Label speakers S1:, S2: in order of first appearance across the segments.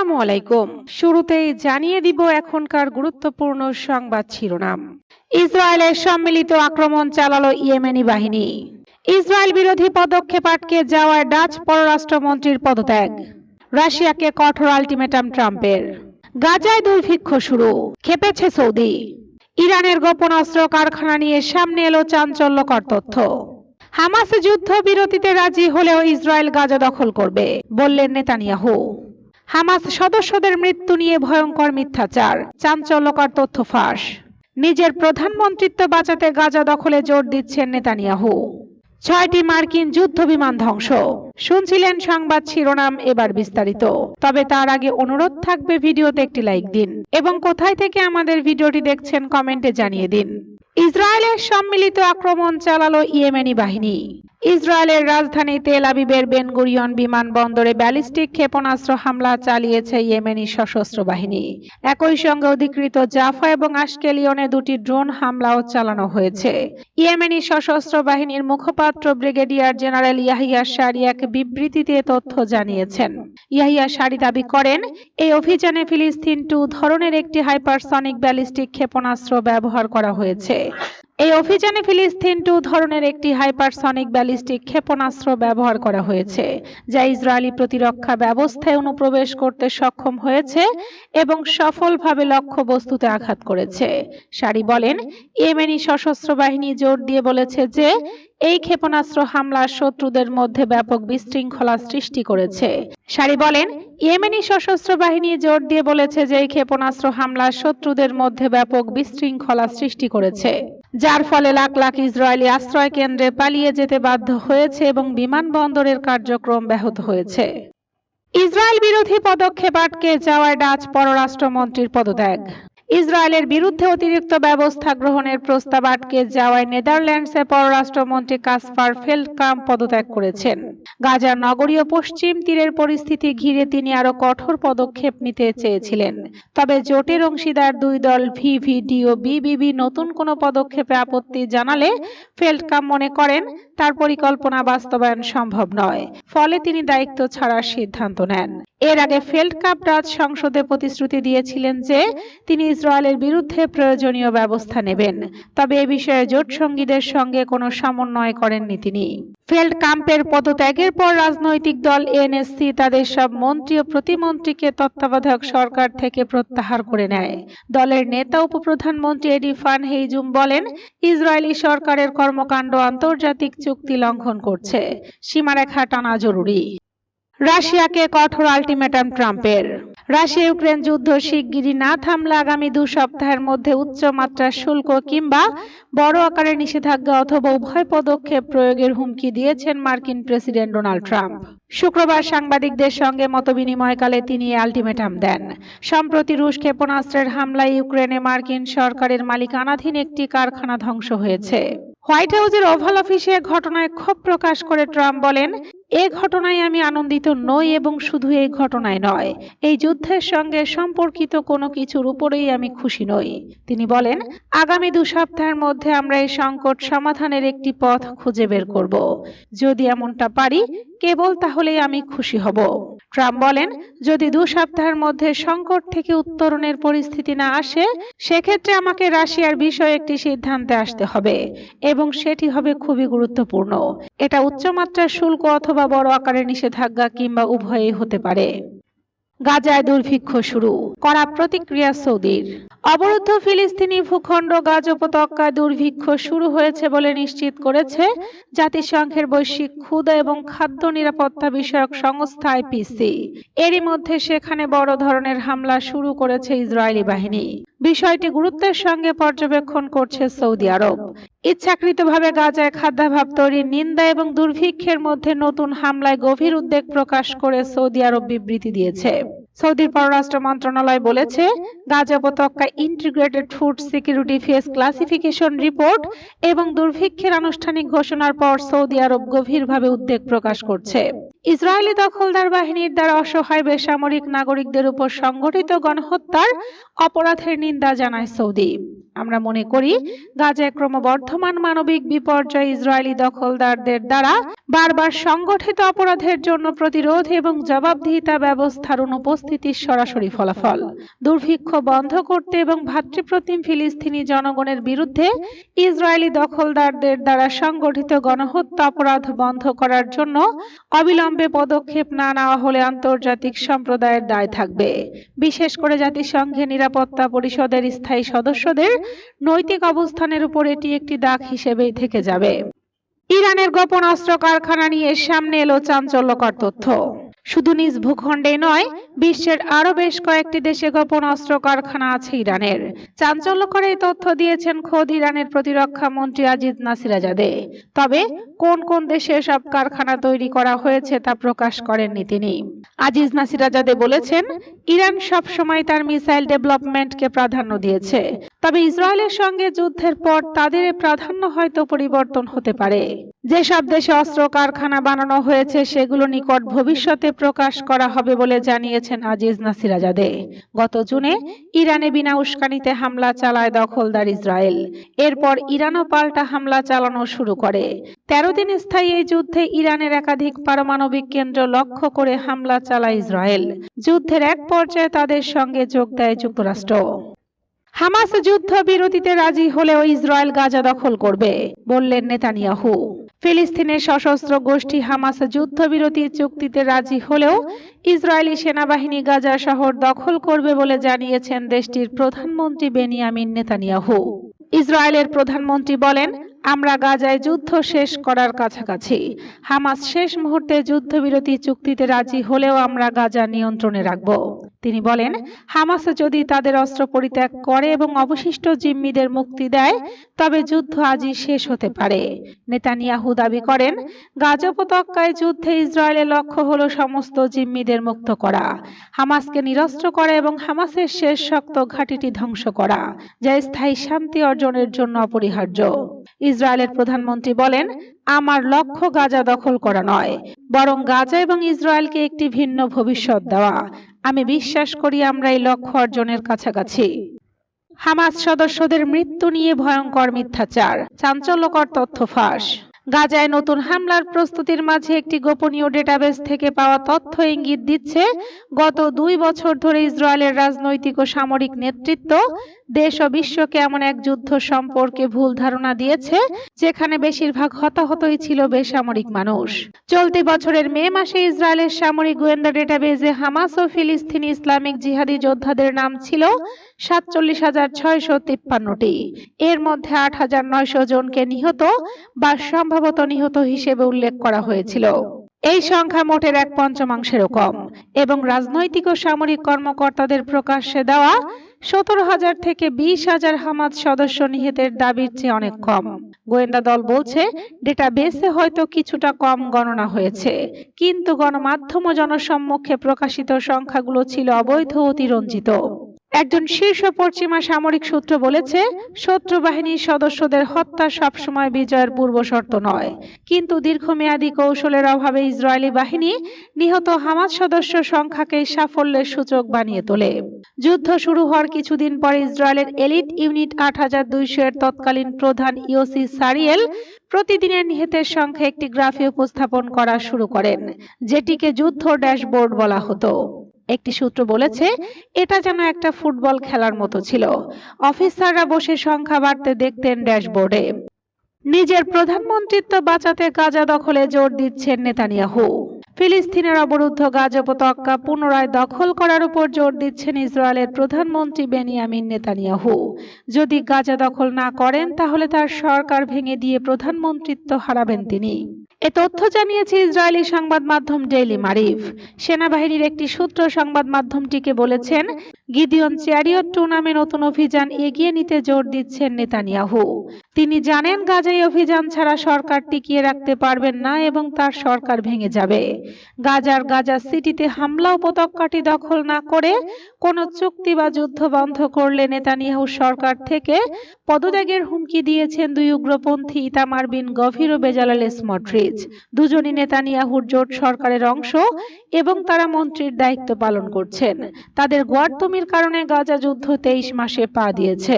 S1: আসসালামু আলাইকুম শুরুতেই জানিয়ে দিব এখনকার গুরুত্বপূর্ণ সংবাদ শিরোনাম ইসরায়েলের সম্মিলিত আক্রমণ চালালো ইয়েমেনি বাহিনী ইসরায়েল বিরোধী পদক্ষেপ আটকে যাওয়ায় ডাচ পররাষ্ট্রমন্ত্রীর পদত্যাগ রাশিয়াকে কঠোর আলটিমেটাম ট্রাম্পের গাজায় দুর্ভিক্ষ শুরু খেপেছে সৌদি ইরানের গোপন অস্ত্র কারখানা নিয়ে সামনে এলো চাঞ্চল্যকর তথ্য হামাস যুদ্ধ বিরতিতে রাজি হলেও ইসরায়েল গাজা দখল করবে বললেন নেতানিয়াহু হামাস সদস্যদের মৃত্যু নিয়ে ভয়ঙ্কর মিথ্যাচার চাঞ্চল্যকর তথ্য ফাঁস নিজের প্রধানমন্ত্রিত্ব বাঁচাতে গাজা দখলে জোর দিচ্ছেন নেতানিয়াহু ছয়টি মার্কিন যুদ্ধ বিমান ধ্বংস শুনছিলেন সংবাদ শিরোনাম এবার বিস্তারিত তবে তার আগে অনুরোধ থাকবে ভিডিওতে একটি লাইক দিন এবং কোথায় থেকে আমাদের ভিডিওটি দেখছেন কমেন্টে জানিয়ে দিন ইসরায়েলের সম্মিলিত আক্রমণ চালালো ইয়েমেনি বাহিনী ইসরায়েলের রাজধানী তেল আবিবের বেনগুরিয়ন বিমানবন্দরে ব্যালিস্টিক ক্ষেপণাস্ত্র হামলা চালিয়েছে ইয়েমেনি সশস্ত্র বাহিনী একই সঙ্গে অধিকৃত জাফা এবং আশকেলিয়নে দুটি ড্রোন হামলাও চালানো হয়েছে ইয়েমেনি সশস্ত্র বাহিনীর মুখপাত্র ব্রিগেডিয়ার জেনারেল ইয়াহিয়া সারি এক বিবৃতিতে তথ্য জানিয়েছেন ইয়াহিয়া সারি দাবি করেন এই অভিযানে ফিলিস্তিন টু ধরনের একটি হাইপারসনিক ব্যালিস্টিক ক্ষেপণাস্ত্র ব্যবহার করা হয়েছে এই অভিযানে ফিলিস্তিন টু ধরনের একটি হাইপারসনিক ব্যালিস্টিক ক্ষেপণাস্ত্র ব্যবহার করা হয়েছে যা ইসরায়েলি প্রতিরক্ষা ব্যবস্থায় অনুপ্রবেশ করতে সক্ষম হয়েছে এবং সফলভাবে লক্ষ্যবস্তুতে আঘাত করেছে সারি বলেন ইয়েমেনি সশস্ত্র বাহিনী জোর দিয়ে বলেছে যে এই ক্ষেপণাস্ত্র হামলা শত্রুদের মধ্যে ব্যাপক বিশৃঙ্খলা সৃষ্টি করেছে সারি বলেন ইয়েমেনি সশস্ত্র বাহিনী জোর দিয়ে বলেছে যে এই ক্ষেপণাস্ত্র হামলা শত্রুদের মধ্যে ব্যাপক বিশৃঙ্খলা সৃষ্টি করেছে যার ফলে লাখ লাখ ইসরায়েলি আশ্রয় কেন্দ্রে পালিয়ে যেতে বাধ্য হয়েছে এবং বিমানবন্দরের কার্যক্রম ব্যাহত হয়েছে ইসরায়েল বিরোধী পদক্ষেপ আটকে যাওয়ায় ডাচ পররাষ্ট্রমন্ত্রীর পদত্যাগ ইসরায়েলের বিরুদ্ধে অতিরিক্ত ব্যবস্থা গ্রহণের প্রস্তাব আটকে যাওয়ায় নেদারল্যান্ডসের পররাষ্ট্রমন্ত্রী কাসপার ফেল্ডকাম পদত্যাগ করেছেন গাজার নগরীয় পশ্চিম তীরের পরিস্থিতি ঘিরে তিনি আরও কঠোর পদক্ষেপ নিতে চেয়েছিলেন তবে জোটের অংশীদার দুই দল ভিভিডি ও বিবিবি নতুন কোনো পদক্ষেপে আপত্তি জানালে ফেল্ডকাম মনে করেন তার পরিকল্পনা বাস্তবায়ন সম্ভব নয় ফলে তিনি দায়িত্ব ছাড়ার সিদ্ধান্ত নেন এর আগে ফেল্ড কাপ ডাচ সংসদে প্রতিশ্রুতি দিয়েছিলেন যে তিনি ইসরায়েলের বিরুদ্ধে প্রয়োজনীয় ব্যবস্থা নেবেন তবে এ বিষয়ে জোট সঙ্গীদের সঙ্গে কোনো সমন্বয় করেননি তিনি ফেল্ড কাম্পের পদত্যাগের পর রাজনৈতিক দল এনএসসি তাদের সব মন্ত্রী ও প্রতিমন্ত্রীকে তত্ত্বাবধায়ক সরকার থেকে প্রত্যাহার করে নেয় দলের নেতা উপপ্রধানমন্ত্রী এডি ফান হেইজুম বলেন ইসরায়েলি সরকারের কর্মকাণ্ড আন্তর্জাতিক চুক্তি লঙ্ঘন করছে সীমারেখা টানা জরুরি রাশিয়াকে কঠোর আলটিমেটাম ট্রাম্পের রাশিয়া ইউক্রেন যুদ্ধ শিগগিরই না থামলে আগামী দু সপ্তাহের মধ্যে উচ্চ মাত্রার শুল্ক কিংবা বড় আকারের নিষেধাজ্ঞা অথবা উভয় পদক্ষেপ প্রয়োগের হুমকি দিয়েছেন মার্কিন প্রেসিডেন্ট ডোনাল্ড ট্রাম্প শুক্রবার সাংবাদিকদের সঙ্গে মতবিনিময়কালে তিনি আলটিমেটাম দেন সম্প্রতি রুশ ক্ষেপণাস্ত্রের হামলায় ইউক্রেনে মার্কিন সরকারের মালিকানাধীন একটি কারখানা ধ্বংস হয়েছে হোয়াইট হাউসের ওভাল অফিসে ঘটনায় ক্ষোভ প্রকাশ করে ট্রাম্প বলেন এ ঘটনায় আমি আনন্দিত নই এবং শুধু এই ঘটনায় নয় এই যুদ্ধের সঙ্গে সম্পর্কিত কোনো কিছুর উপরেই আমি খুশি নই তিনি বলেন আগামী দু সপ্তাহের মধ্যে আমরা এই সংকট সমাধানের একটি পথ খুঁজে বের করব যদি এমনটা পারি কেবল তাহলেই আমি খুশি হব ট্রাম্প বলেন যদি দু সপ্তাহের মধ্যে সংকট থেকে উত্তরণের পরিস্থিতি না আসে সেক্ষেত্রে আমাকে রাশিয়ার বিষয়ে একটি সিদ্ধান্তে আসতে হবে এবং সেটি হবে খুবই গুরুত্বপূর্ণ এটা উচ্চমাত্রার শুল্ক অথবা অথবা বড় আকারের নিষেধাজ্ঞা কিংবা উভয়ে হতে পারে গাজায় দুর্ভিক্ষ শুরু করা প্রতিক্রিয়া সৌদির অবরুদ্ধ ফিলিস্তিনি ভূখণ্ড গাজ উপত্যকায় দুর্ভিক্ষ শুরু হয়েছে বলে নিশ্চিত করেছে জাতিসংঘের বৈশ্বিক ক্ষুদা এবং খাদ্য নিরাপত্তা বিষয়ক সংস্থা আইপিসি এরই মধ্যে সেখানে বড় ধরনের হামলা শুরু করেছে ইসরায়েলি বাহিনী বিষয়টি গুরুত্বের সঙ্গে পর্যবেক্ষণ করছে সৌদি আরব ইচ্ছাকৃতভাবে গাজায় খাদ্যাভাব তৈরির নিন্দা এবং দুর্ভিক্ষের মধ্যে নতুন হামলায় গভীর উদ্বেগ প্রকাশ করে সৌদি আরব বিবৃতি দিয়েছে সৌদির পররাষ্ট্র মন্ত্রণালয় বলেছে গাজা উপত্যকা integrated food security phase classification report এবং দুর্ভিক্ষের আনুষ্ঠানিক ঘোষণার পর সৌদি আরব গভীরভাবে উদ্বেগ প্রকাশ করছে ইসরায়েলি দখলদার বাহিনীর দ্বারা অসহায় বেসামরিক নাগরিকদের উপর সংঘটিত গণহত্যার অপরাধের নিন্দা জানায় সৌদি আমরা মনে করি গাজায় ক্রমবর্ধমান মানবিক বিপর্যয় ইসরায়েলি দখলদারদের দ্বারা বারবার সংগঠিত অপরাধের জন্য প্রতিরোধ এবং জবাবদিহিতা ব্যবস্থার অনুপস্থিতির সরাসরি ফলাফল দুর্ভিক্ষ বন্ধ করতে এবং ভাতৃপ্রতিম ফিলিস্তিনি জনগণের বিরুদ্ধে ইসরায়েলি দখলদারদের দ্বারা সংগঠিত গণহত্যা অপরাধ বন্ধ করার জন্য অবিলম্বে পদক্ষেপ না নেওয়া হলে আন্তর্জাতিক সম্প্রদায়ের দায় থাকবে বিশেষ করে জাতিসংঘের নিরাপত্তা পরিষদের স্থায়ী সদস্যদের নৈতিক অবস্থানের উপর এটি একটি দাগ হিসেবে থেকে যাবে ইরানের গোপন অস্ত্র কারখানা নিয়ে সামনে এলো চাঞ্চল্যকর তথ্য শুধু নিজ ভূখণ্ডে নয় বিশ্বের আরো বেশ কয়েকটি দেশে গোপন অস্ত্র কারখানা আছে ইরানের চাঞ্চল্যকর এই তথ্য দিয়েছেন খোদ ইরানের প্রতিরক্ষা মন্ত্রী আজিদ নাসিরাজাদে তবে কোন কোন দেশে সব কারখানা তৈরি করা হয়েছে তা প্রকাশ করেননি তিনি আজিজ নাসিরাজাদে বলেছেন ইরান সব সময় তার মিসাইল ডেভেলপমেন্টকে প্রাধান্য দিয়েছে তবে ইসরায়েলের সঙ্গে যুদ্ধের পর তাদের প্রাধান্য হয়তো পরিবর্তন হতে পারে যেসব দেশে অস্ত্র কারখানা বানানো হয়েছে সেগুলো নিকট ভবিষ্যতে প্রকাশ করা হবে বলে জানিয়েছেন আজিজ নাসিরাজাদে গত জুনে ইরানে বিনা উস্কানিতে হামলা চালায় দখলদার ইসরায়েল এরপর ইরানও পাল্টা হামলা চালানো শুরু করে তেরো দিন স্থায়ী এই যুদ্ধে ইরানের একাধিক পারমাণবিক কেন্দ্র লক্ষ্য করে হামলা চালায় ইসরায়েল যুদ্ধের এক পর পর্যায়ে তাদের সঙ্গে যোগ দেয় যুক্তরাষ্ট্র হামাস যুদ্ধ বিরতিতে রাজি হলেও ইসরায়েল গাজা দখল করবে বললেন নেতানিয়াহু ফিলিস্তিনের সশস্ত্র গোষ্ঠী হামাস যুদ্ধ যুদ্ধবিরতি চুক্তিতে রাজি হলেও ইসরায়েলি সেনাবাহিনী গাজা শহর দখল করবে বলে জানিয়েছেন দেশটির প্রধানমন্ত্রী বেনিয়ামিন নেতানিয়াহু ইসরায়েলের প্রধানমন্ত্রী বলেন আমরা গাজায় যুদ্ধ শেষ করার কাছাকাছি হামাস শেষ মুহূর্তে যুদ্ধবিরতি চুক্তিতে রাজি হলেও আমরা গাজা নিয়ন্ত্রণে রাখব তিনি বলেন হামাস যদি তাদের অস্ত্র পরিত্যাগ করে এবং অবশিষ্ট জিম্মিদের মুক্তি দেয় তবে যুদ্ধ আজই শেষ হতে পারে নেতানিয়াহু দাবি করেন গাজা উপত্যকায় যুদ্ধে ইসরায়েলের লক্ষ্য হলো সমস্ত জিম্মিদের মুক্ত করা হামাসকে নিরস্ত্র করা এবং হামাসের শেষ শক্ত ঘাঁটিটি ধ্বংস করা যা স্থায়ী শান্তি অর্জনের জন্য অপরিহার্য ইসরায়েলের প্রধানমন্ত্রী বলেন আমার লক্ষ্য গাজা দখল করা নয় বরং গাজা এবং ইসরায়েলকে একটি ভিন্ন ভবিষ্যৎ দেওয়া আমি বিশ্বাস করি আমরা এই লক্ষ্য অর্জনের কাছাকাছি হামাস সদস্যদের মৃত্যু নিয়ে ভয়ঙ্কর মিথ্যাচার চাঞ্চল্যকর তথ্য ফাঁস গাজায় নতুন হামলার প্রস্তুতির মাঝে একটি গোপনীয় ডেটাবেস থেকে পাওয়া তথ্য ইঙ্গিত দিচ্ছে গত দুই বছর ধরে ইসরায়েলের রাজনৈতিক ও সামরিক নেতৃত্ব দেশ ও বিশ্বকে এমন এক যুদ্ধ সম্পর্কে ভুল ধারণা দিয়েছে যেখানে বেশিরভাগ হতাহতই ছিল বেসামরিক মানুষ চলতি বছরের মে মাসে ইসরায়েলের সামরিক গোয়েন্দা ডেটাবেজে হামাস ও ফিলিস্তিনি ইসলামিক জিহাদি যোদ্ধাদের নাম ছিল সাতচল্লিশ হাজার ছয়শো তিপ্পান্নটি এর মধ্যে আট হাজার নয়শো জনকে নিহত বা সম্ভবত নিহত হিসেবে উল্লেখ করা হয়েছিল এই সংখ্যা মোটের এক পঞ্চমাংশেরও কম এবং রাজনৈতিক ও সামরিক কর্মকর্তাদের প্রকাশ্যে দেওয়া সতেরো হাজার থেকে বিশ হাজার হামাদ সদস্য নিহতের দাবির চেয়ে অনেক কম গোয়েন্দা দল বলছে ডেটা বেসে হয়তো কিছুটা কম গণনা হয়েছে কিন্তু গণমাধ্যম ও জনসম্মুখে প্রকাশিত সংখ্যাগুলো ছিল অবৈধ অতিরঞ্জিত একজন শীর্ষ পশ্চিমা সামরিক সূত্র বলেছে শত্রু বাহিনীর সদস্যদের হত্যা সবসময় বিজয়ের পূর্ব শর্ত নয় কিন্তু দীর্ঘমেয়াদী কৌশলের অভাবে ইসরায়েলি বাহিনী নিহত হামাজ সদস্য সংখ্যাকে সাফল্যের সূচক বানিয়ে তোলে যুদ্ধ শুরু হওয়ার কিছুদিন পর ইসরায়েলের এলিট ইউনিট আট হাজার দুইশো এর তৎকালীন প্রধান ইওসি সারিয়েল প্রতিদিনের নিহতের সংখ্যা একটি গ্রাফে উপস্থাপন করা শুরু করেন যেটিকে যুদ্ধ ড্যাশবোর্ড বলা হতো একটি সূত্র বলেছে এটা যেন একটা ফুটবল খেলার মতো ছিল অফিসাররা বসে সংখ্যা বাড়তে দেখতেন ড্যাশবোর্ডে নিজের প্রধানমন্ত্রিত্ব বাঁচাতে গাজা দখলে জোর দিচ্ছেন নেতানিয়াহু ফিলিস্তিনের অবরুদ্ধ গাজা উপত্যকা পুনরায় দখল করার উপর জোর দিচ্ছেন ইসরায়েলের প্রধানমন্ত্রী বেনিয়ামিন নেতানিয়াহু যদি গাজা দখল না করেন তাহলে তার সরকার ভেঙে দিয়ে প্রধানমন্ত্রিত্ব হারাবেন তিনি এ তথ্য জানিয়েছে ইসরায়েলি সংবাদ মাধ্যম ডেইলি মারিফ সেনাবাহিনীর একটি সূত্র সংবাদ মাধ্যমটিকে বলেছেন গিদিয়ন চ্যারিয়ট টু নামে নতুন অভিযান এগিয়ে নিতে জোর দিচ্ছেন নেতানিয়াহু তিনি জানেন গাজায় অভিযান ছাড়া সরকার টিকিয়ে রাখতে পারবেন না এবং তার সরকার ভেঙে যাবে গাজার গাজা সিটিতে হামলা উপত্যকাটি দখল না করে কোনো চুক্তি বা যুদ্ধ বন্ধ করলে নেতানিয়াহু সরকার থেকে পদত্যাগের হুমকি দিয়েছেন দুই উগ্রপন্থী ইতামার বিন গভীর ও বেজালাল স্মট্রিজ খালিজ দুজনই নেতানিয়াহুর জোট সরকারের অংশ এবং তারা মন্ত্রীর দায়িত্ব পালন করছেন তাদের গোয়ার্তমির কারণে গাজা যুদ্ধ তেইশ মাসে পা দিয়েছে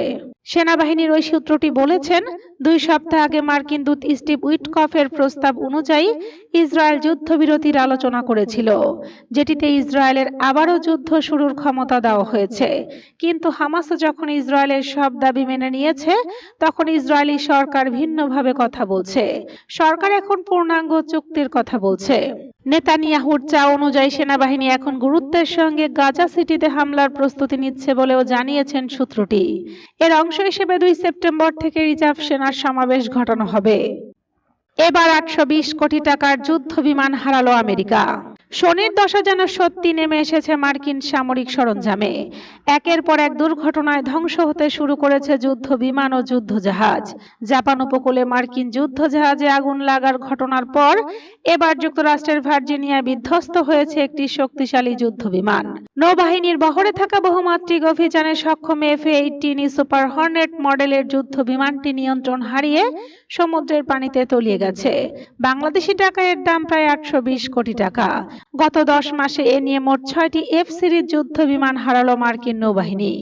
S1: সেনাবাহিনীর ওই সূত্রটি বলেছেন দুই সপ্তাহ আগে মার্কিন দূত স্টিভ উইটকফের প্রস্তাব অনুযায়ী ইসরায়েল যুদ্ধবিরতির আলোচনা করেছিল যেটিতে ইসরায়েলের আবারও যুদ্ধ শুরুর ক্ষমতা দেওয়া হয়েছে কিন্তু হামাস যখন ইসরায়েলের সব দাবি মেনে নিয়েছে তখন ইসরায়েলি সরকার ভিন্নভাবে কথা বলছে সরকার এখন পূর্ণাঙ্গ চুক্তির কথা বলছে নেতানিয়াহুর চা অনুযায়ী সেনাবাহিনী এখন গুরুত্বের সঙ্গে গাজা সিটিতে হামলার প্রস্তুতি নিচ্ছে বলেও জানিয়েছেন সূত্রটি এর অংশ হিসেবে দুই সেপ্টেম্বর থেকে রিজার্ভ সেনার সমাবেশ ঘটানো হবে এবার আটশো কোটি টাকার যুদ্ধ বিমান হারালো আমেরিকা শনির দশা যেন সত্যি নেমে এসেছে মার্কিন সামরিক সরঞ্জামে একের পর এক দুর্ঘটনায় ধ্বংস হতে শুরু করেছে যুদ্ধ বিমান ও যুদ্ধ জাহাজ জাপান উপকূলে মার্কিন যুদ্ধ জাহাজে আগুন লাগার ঘটনার পর এবার যুক্তরাষ্ট্রের ভার্জিনিয়ায় বিধ্বস্ত হয়েছে একটি শক্তিশালী যুদ্ধ বিমান নৌবাহিনীর বহরে থাকা বহুমাত্রিক অভিযানে সক্ষম এফ এইটিন সুপার হর্নেট মডেলের যুদ্ধ বিমানটি নিয়ন্ত্রণ হারিয়ে সমুদ্রের পানিতে তলিয়ে গেছে বাংলাদেশি টাকা এর দাম প্রায় আটশো কোটি টাকা গত দশ মাসে এ নিয়ে মোট ছয়টি এফ সিরিজ যুদ্ধ বিমান হারালো মার্কিন নৌবাহিনী